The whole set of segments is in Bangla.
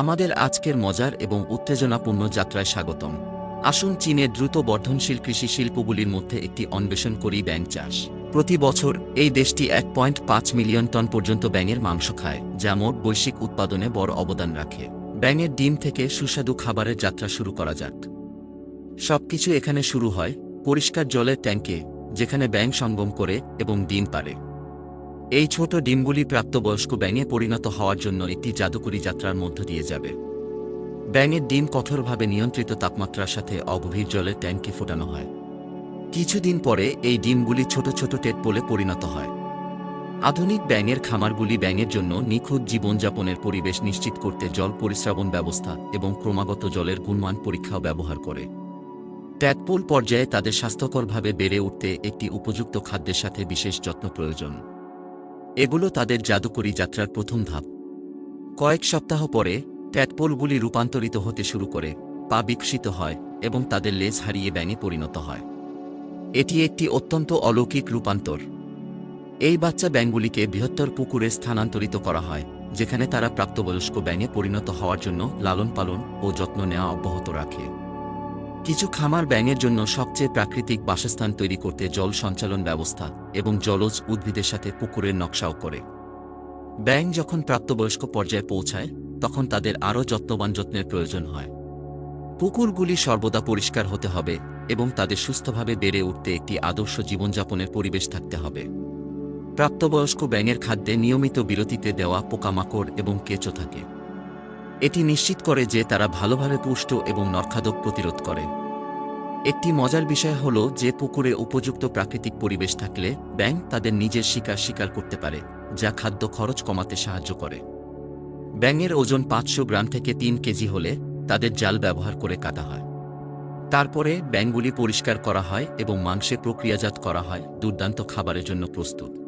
আমাদের আজকের মজার এবং উত্তেজনাপূর্ণ যাত্রায় স্বাগতম। আসুন চীনের দ্রুত বর্ধনশীল কৃষি শিল্পগুলির মধ্যে একটি অন্বেষণ করি ব্যাং চাষ। প্রতি বছর এই দেশটি এক পয়েন্ট পাঁচ মিলিয়ন টন পর্যন্ত ব্যাঙের মাংস খায়, যা মোট বৈশ্বিক উৎপাদনে বড় অবদান রাখে। ব্যাঙের ডিম থেকে সুস্বাদু খাবারের যাত্রা শুরু করা যাক। সবকিছু এখানে শুরু হয় পরিষ্কার জলের ট্যাঙ্কে যেখানে ব্যাঙ সঙ্গম করে এবং ডিম পারে এই ছোট ডিমগুলি প্রাপ্তবয়স্ক ব্যাঙে পরিণত হওয়ার জন্য একটি জাদুকরী যাত্রার মধ্য দিয়ে যাবে। ব্যাঙের ডিম কঠোরভাবে নিয়ন্ত্রিত তাপমাত্রার সাথে অগভীর জলের ট্যাঙ্কে ফোটানো হয়। কিছুদিন পরে এই ডিমগুলি ছোট ছোট টেটপোলে পরিণত হয়। আধুনিক ব্যাঙের খামারগুলি ব্যাঙের জন্য নিখুঁত জীবনযাপনের পরিবেশ নিশ্চিত করতে জল পরিশ্রাবণ ব্যবস্থা এবং ক্রমাগত জলের গুণমান পরীক্ষাও ব্যবহার করে। ট্যাটপোল পর্যায়ে তাদের স্বাস্থ্যকরভাবে বেড়ে উঠতে একটি উপযুক্ত খাদ্যের সাথে বিশেষ যত্ন প্রয়োজন। এগুলো তাদের জাদুকরী যাত্রার প্রথম ধাপ। কয়েক সপ্তাহ পরে ট্যাটপোলগুলি রূপান্তরিত হতে শুরু করে, পা বিকশিত হয় এবং তাদের লেজ হারিয়ে ব্যাঙে পরিণত হয়। এটি একটি অত্যন্ত অলৌকিক রূপান্তর। এই বাচ্চা ব্যাঙগুলিকে বৃহত্তর পুকুরে স্থানান্তরিত করা হয়, যেখানে তারা প্রাপ্তবয়স্ক ব্যাঙে পরিণত হওয়ার জন্য লালন পালন ও যত্ন নেওয়া অব্যাহত রাখে। কিছু খামার ব্যাঙের জন্য সবচেয়ে প্রাকৃতিক বাসস্থান তৈরি করতে জল সঞ্চালন ব্যবস্থা এবং জলজ উদ্ভিদের সাথে পুকুরের নকশাও করে। ব্যাঙ যখন প্রাপ্তবয়স্ক পর্যায়ে পৌঁছায়, তখন তাদের আরও যত্নবান যত্নের প্রয়োজন হয়। পুকুরগুলি সর্বদা পরিষ্কার হতে হবে এবং তাদের সুস্থভাবে বেড়ে উঠতে একটি আদর্শ জীবনযাপনের পরিবেশ থাকতে হবে। প্রাপ্তবয়স্ক ব্যাঙের খাদ্যে নিয়মিত বিরতিতে দেওয়া পোকামাকড় এবং কেঁচো থাকে। এটি নিশ্চিত করে যে তারা ভালোভাবে পুষ্ট এবং নরখাদক প্রতিরোধ করে। একটি মজার বিষয় হল যে পুকুরে উপযুক্ত প্রাকৃতিক পরিবেশ থাকলে ব্যাঙ তাদের নিজের শিকার শিকার করতে পারে, যা খাদ্য খরচ কমাতে সাহায্য করে। ব্যাঙের ওজন পাঁচশো গ্রাম থেকে তিন কেজি হলে তাদের জাল ব্যবহার করে কাটা হয়। তারপরে ব্যাঙগুলি পরিষ্কার করা হয় এবং মাংসে প্রক্রিয়াজাত করা হয় দুর্দান্ত খাবারের জন্য প্রস্তুত।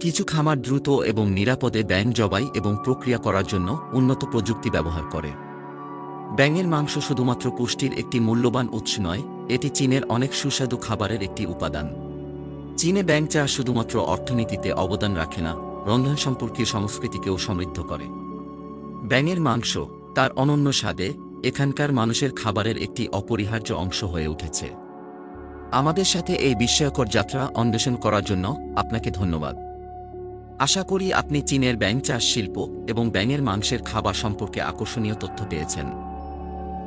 কিছু খামার দ্রুত এবং নিরাপদে ব্যাং জবাই এবং প্রক্রিয়া করার জন্য উন্নত প্রযুক্তি ব্যবহার করে। ব্যাঙের মাংস শুধুমাত্র পুষ্টির একটি মূল্যবান উৎস নয়, এটি চীনের অনেক সুস্বাদু খাবারের একটি উপাদান। চীনে ব্যাঙ চাষ শুধুমাত্র অর্থনীতিতে অবদান রাখে না, রন্ধন সম্পর্কীয় সংস্কৃতিকেও সমৃদ্ধ করে। ব্যাঙের মাংস, তার অনন্য স্বাদে, এখানকার মানুষের খাবারের একটি অপরিহার্য অংশ হয়ে উঠেছে। আমাদের সাথে এই বিস্ময়কর যাত্রা অন্বেষণ করার জন্য আপনাকে ধন্যবাদ। আশা করি আপনি চীনের ব্যাঙ চাষ শিল্প এবং ব্যাঙের মাংসের খাবার সম্পর্কে আকর্ষণীয় তথ্য পেয়েছেন।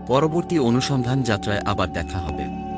পরবর্তী অনুসন্ধান যাত্রায় আবার দেখা হবে।